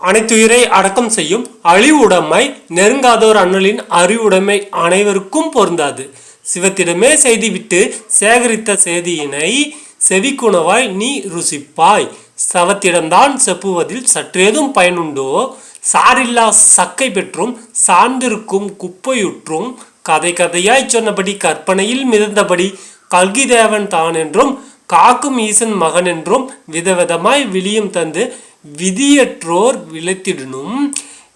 அனைத்துயிரை அடக்கம் செய்யும் அழிவுடைமை நெருங்காதோர் அண்ணலின் அறிவுடைமை அனைவருக்கும் பொருந்தாது. சிவத்திடமே செய்துவிட்டு சேகரித்த செய்தியினை செவிக்குணவாய் நீ ருசிப்பாய். சவத்திடம்தான் செப்புவதில் சற்றேதும் பயனுண்டோ? சாரில்லா சக்கை பெற்றும் சார்ந்திருக்கும் குப்பையுற்றும் கதை கதையாய் சொன்னபடி கற்பனையில் மிதந்தபடி கல்கிதேவன் தான் என்றும் காக்கும் ஈசன் மகன் என்றும் விதவிதமாய் விழியும் தந்து விதியற்றோர் விளைத்திடனும்.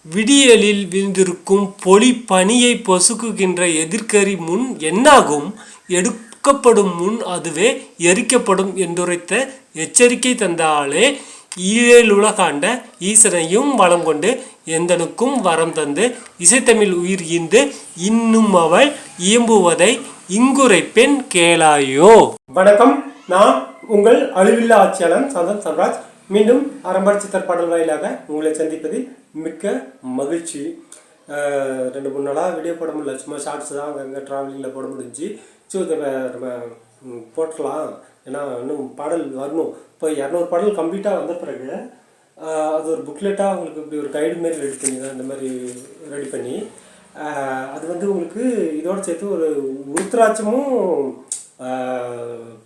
விடியலில் விழுந்திருக்கும் பொலி பனியை பொசுக்குகின்ற எதிர்க்கறி முன் என்னாகும்? எடுக்கப்படும் முன் அதுவே எரிக்கப்படும் என்றுரைத்த எச்சரிக்கை தந்தாலே ஈழேலுலகாண்ட ஈசனையும் வளம் கொண்டு எந்தனுக்கும் வரம் தந்து இசைத்தமிழ் உயிர் ஈந்து இன்னும் அவள் இயம்புவதை இங்குரைப்பெண் கேளாயோ. வணக்கம். நான் உங்கள் அழிவில்லா ஆட்சியாளன் சந்தன் சன்ராஜ் மீண்டும் அரம்பர் சித்தர் பாடல் வாயிலாக உங்களை சந்திப்பதில் மிக்க மகிழ்ச்சி. ரெண்டு மூணு நாளாக வீடியோ போட முடியல. சும்மா ஷார்ட்ஸ் தான் அங்கங்கே ட்ராவலிங்கில் போட முடிஞ்சு. ஸோ இதை நம்ம போட்டலாம் ஏன்னா இன்னும் பாடல் வரணும். இப்போ இரநூறு பாடல் கம்ப்ளீட்டாக வந்த பிறகு அது ஒரு புக்லெட்டாக உங்களுக்கு இப்படி ஒரு கைடு மாரி ரெடி பண்ணி தான் இந்த மாதிரி ரெடி பண்ணி அது வந்து உங்களுக்கு இதோடு சேர்த்து ஒரு உருத்ராட்சமும்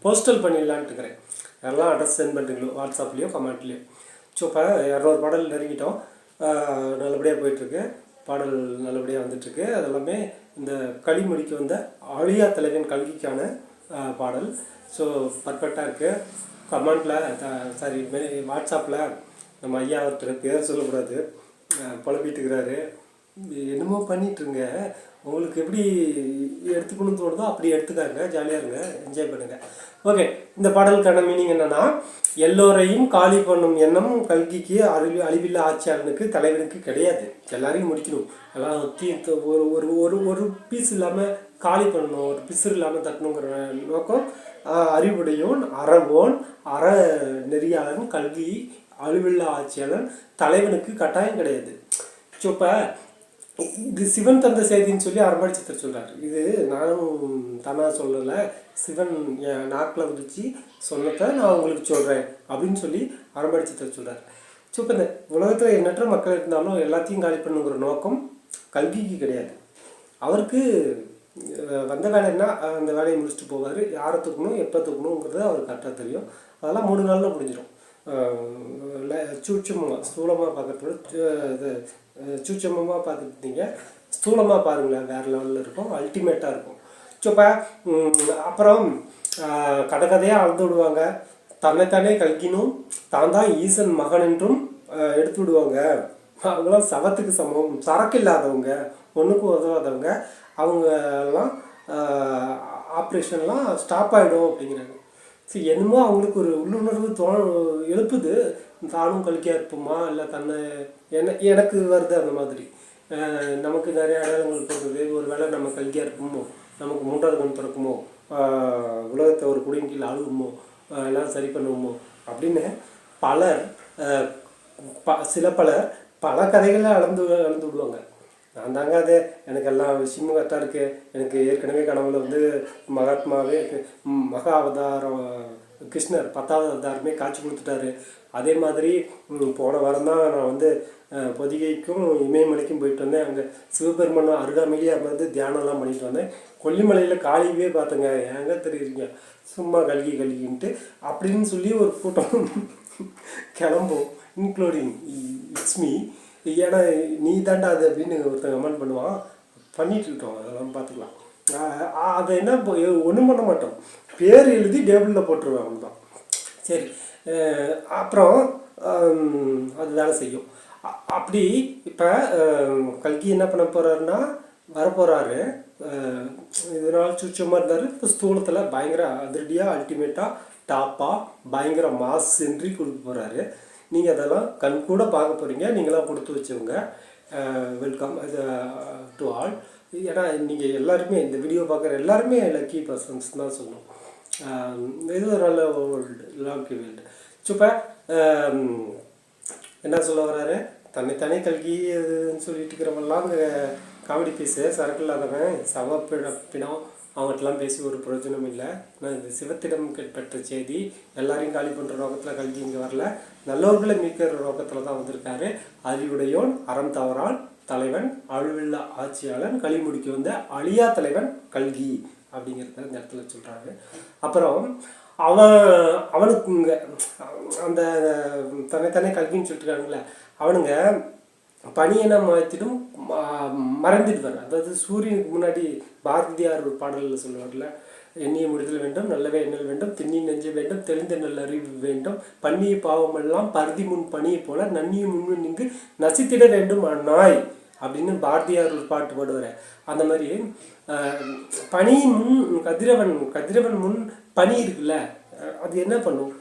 போஸ்டல் பண்ணிடலான்ட்டு இருக்கிறேன். யாரெல்லாம் அட்ரஸ் சென்ட் பண்ணுறீங்களோ வாட்ஸ்அப்லேயோ கமெண்ட்லேயோ. ஸோ இப்போ இரநூறு பாடல் நெருங்கிட்டோம். நல்லபடியாக போயிட்டுருக்கு. பாடல் நல்லபடியாக வந்துட்டுருக்கு. அதெல்லாமே இந்த களிமொழிக்கு வந்த அழியா தலைவன் கல்விக்கான பாடல். ஸோ பர்ஃபெக்டாக இருக்குது கமெண்டில் சாரி வாட்ஸ்அப்பில் நம்ம ஐயா ஒருத்தர் பேர் சொல்லக்கூடாது. ஆஹ், புலம்பிட்டு இருக்கிறாரு. என்னமோ பண்ணிட்டுருங்க உங்களுக்கு எப்படி எடுத்துக்கணும்னு தோணுதோ அப்படி எடுத்துக்காங்க ஜாலியாக இருங்க என்ஜாய் பண்ணுங்கள் ஓகே இந்த பாடலுக்கான மீனிங் என்னென்னா எல்லோரையும் காலி பண்ணும் எண்ணம் கல்கிக்கு அறிவி அழிவில்லா ஆட்சியாளனுக்கு தலைவனுக்கு கிடையாது. எல்லாரையும் முடிக்கணும் எல்லாம் தீ ஒரு ஒரு ஒரு ஒரு பீஸ் இல்லாமல் காலி பண்ணணும் ஒரு பிசு இல்லாமல் தட்டணுங்கிற நோக்கம் அறிவுடையோன் அறவோன் அற நெறியாளன் கல்வி அழிவில்லா ஆட்சியாளன் தலைவனுக்கு கட்டாயம் கிடையாது. ஸோ இப்போ இது சிவன் தந்த செய்தின்னு சொல்லி அரண்மனை சித்தர் சொல்கிறார் இது நானும் தானாக சொல்லலை சிவன் என் நாக்கில் உதிச்சு சொன்னதை நான் உங்களுக்கு சொல்கிறேன் அப்படின்னு சொல்லி அரண்மனை சித்தர் சொல்றாரு. ஸோ இப்போ இந்த உலகத்தில் எண்ணற்ற மக்கள் இருந்தாலும் எல்லாத்தையும் காலி பண்ணுங்கிற நோக்கம் கல்விக்கு கிடையாது. அவருக்கு வந்த வேலைன்னா அந்த வேலையை முடிச்சுட்டு போவார். யாரை தூக்கணும் எப்போ தூக்கணுங்கிறது அவருக்கு கரெக்டாக தெரியும். அதெல்லாம் மூணு நாளில் முடிஞ்சிடும் சூட்சமாக ஸ்தூலமாக பார்க்குறத விட இது சூட்சமமாக பார்த்துட்டீங்க ஸ்தூலமாக பாருங்களேன் வேறு லெவலில் இருக்கும் அல்டிமேட்டாக இருக்கும். ஸோ இப்போ அப்புறம் ஆஹ், கதை கதையாக அளந்து விடுவாங்க. தன்னைத்தானே கல்கினும் தான் தான் ஈசன் மகன் என்றும் எடுத்து விடுவாங்க. அவங்களாம் சவத்துக்கு சமம் சரக்கு இல்லாதவங்க ஒன்றுக்கும் உதவாதவங்க. அவங்கெல்லாம் ஆப்ரேஷன்லாம் ஸ்டாப் ஆகிடும் அப்படிங்கிறாங்க. சரி என்னமோ அவங்களுக்கு ஒரு உள்ளுணர்வு தோ எழுப்புது. தானும் கல்கியாக இருப்போமா? இல்லை தன்னை என்ன எனக்கு வருது அந்த மாதிரி. நமக்கு நிறைய அடையாளங்கள் போடுறது ஒரு வேளை நம்ம கல்கியாக இருப்போமோ? நமக்கு மூன்றாவது கண் பிறக்குமோ உலகத்தை ஒரு குடியின் கீழ் ஆளுவோமோ? எல்லாம் சரி பண்ணுவோமோ? அப்படின்னு பலர் ப சில பலர் பல கதைகளை அளந்து அளந்து விடுவாங்க. நான் தாங்க அது. எனக்கு எல்லா விஷயமும் கரெக்டாக இருக்குது எனக்கு ஏற்கனவே கனவுல வந்து மகாத்மாவே மகா அவதாரம் கிருஷ்ணர் பத்தாவது அவதாரமே காட்சி கொடுத்துட்டாரு. அதே மாதிரி போன வாரம் தான் நான் வந்து பொதிகைக்கும் இமயமலைக்கும் போயிட்டு வந்தேன். அங்கே சிவபெருமான அருகாமையிலேயே அமர்ந்து தியானம்லாம் பண்ணிட்டு வந்தேன். கொல்லிமலையில் காளியவே பார்த்தேங்க. ஏங்க தெரியுறீங்க? சும்மா கல்கி கல்கின்ட்டு அப்படின்னு சொல்லி ஒரு கூட்டம் கிளம்பும். இன்க்ளூடிங் இட்ஸ் மீ ஏன்னா நீ தாண்டா அது அப்படின்னு ஒருத்தன் கமெண்ட் பண்ணுவான். பண்ணிட்டு இருக்கோம் அதெல்லாம் பார்த்துக்கலாம். அதை என்ன ஒன்றும் பண்ண மாட்டோம். பேர் எழுதி டேபிளில் போட்டுருவேன் அவ்வளோதான் சரி. அப்புறம் அது வேலை செய்யும். அப்படி இப்போ கல்கி என்ன பண்ண போகிறாருன்னா வரப்போகிறாரு இதனால் சுச்சமாக இருந்தார். இப்போ ஸ்தூலத்தில் பயங்கர அதிரடியாக அல்டிமேட்டாக டாப்பாக பயங்கர மாஸ் சென்றி கொடுக்க போகிறாரு நீங்கள் அதெல்லாம் கண் கூட பார்க்க போகிறீங்க நீங்களாம் கொடுத்து வச்சவங்க வெல்கம் இது டு ஆல் ஏன்னா நீங்கள் எல்லாருமே இந்த வீடியோ பார்க்குற எல்லாருமே லக்கி பர்சன்ஸ் தான் சொல்லணும். இது ஒரு நல்ல வேர்ல்டு லாக்கி வேர்ல்டு ஸோ என்ன சொல்ல வர்றாரு? தன்னைத்தானே கல்கின்னு அதுன்னு சொல்லிட்டு இருக்கிறவங்கலாம் அங்கே காமெடி பீஸு சரக்கு இல்லாதவன் சவ பிணம். அவங்ககிட்டலாம் பேசி ஒரு பிரயோஜனம் இல்லை. நான் இது சிவத்திடம் பெற்ற செய்தி எல்லாரையும் காலி பண்ணுற நோக்கத்தில் கல்வி இங்கே வரல. நல்லவர்களை மீட்கிற நோக்கத்தில் தான் வந்திருக்காரு. அறிவுடையோன் அறம் தவறான் தலைவன் அழுவில்லா ஆட்சியாளன் களி முடிக்க வந்த அழியா தலைவன் கல்கி அப்படிங்கிறத இந்த இடத்துல சொல்கிறாரு அப்புறம் அவன் அவனுக்கு அந்த தன்னைத்தானே கல்கின்னு சொல்லிட்டுருக்காங்களே அவனுங்க பனியனை மாற்றிடும் மறந்துடுவார். அதாவது சூரியனுக்கு முன்னாடி பாரதியார் ஒரு பாடலில் சொல்லுவார்ல எண்ணிய முடிதல் வேண்டும் நல்லவே எண்ணல் வேண்டும் திண்ணி நெஞ்ச வேண்டும் தெளிந்த நல்ல அறிவு வேண்டும் பண்ணிய பாவமெல்லாம் பருதி முன் பணியை போல நன்னிய முன் நின்று நசித்திட வேண்டும் நாய் அப்படின்னு பாரதியார் ஒரு பாட்டு பாடுவார். அந்த மாதிரி அஹ், பனியின் முன் கதிரவன் கதிரவன் முன் பனி இருக்குல்ல அது என்ன பண்ணும்?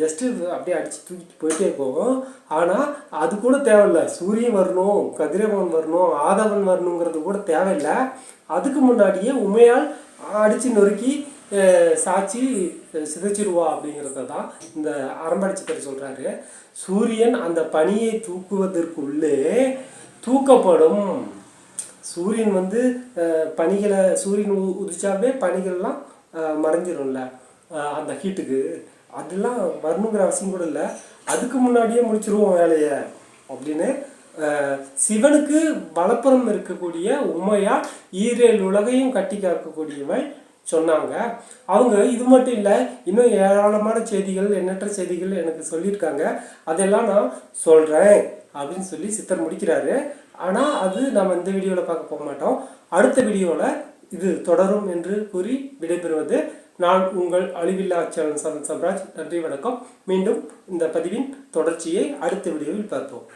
ஜஸ்ட்டு அப்படியே அடித்து தூக்கிட்டு போயிட்டே போகும். ஆனால் அது கூட தேவையில்லை. சூரியன் வரணும் கதிரவன் வரணும் ஆதவன் வரணுங்கிறது கூட தேவையில்லை. அதுக்கு முன்னாடியே உமையால் அடித்து நொறுக்கி சாட்சி சிதைச்சிருவா அப்படிங்கிறத தான் இந்த அரம்படிச்சித்தர் சொல்கிறாரு சூரியன் அந்த பனியை தூக்குவதற்குள்ளே தூக்கப்படும். சூரியன் வந்து பனிகளை சூரியன் உதிச்சாவே பனிகள்லாம் மறைஞ்சிரும்ல அந்த ஹீட்டுக்கு அதெல்லாம் வரணுங்கிற அவசியம் கூட இல்லை. அதுக்கு முன்னாடியே முடிச்சிருவோம் வேலையை அப்படின்னு சிவனுக்கு வலப்புறம் இருக்கக்கூடிய உமையா ஈரேழு உலகையும் கட்டி காக்கக்கூடியவன் சொன்னாங்க. அவங்க இது மட்டும் இல்லை இன்னும் ஏராளமான செய்திகள் எண்ணற்ற செய்திகள் எனக்கு சொல்லியிருக்காங்க. அதெல்லாம் நான் சொல்கிறேன் அப்படின்னு சொல்லி சித்தர் முடிக்கிறாரு. ஆனால் அது நம்ம இந்த வீடியோவில் பார்க்க போக மாட்டோம். அடுத்த வீடியோவில் இது தொடரும் என்று கூறி விடைபெறுவது நான் உங்கள் அழிவில்லா சேனல் சரண் சம்ராஜ் நன்றி வணக்கம். மீண்டும் இந்த பதிவின் தொடர்ச்சியை அடுத்த வீடியோவில் பார்ப்போம்.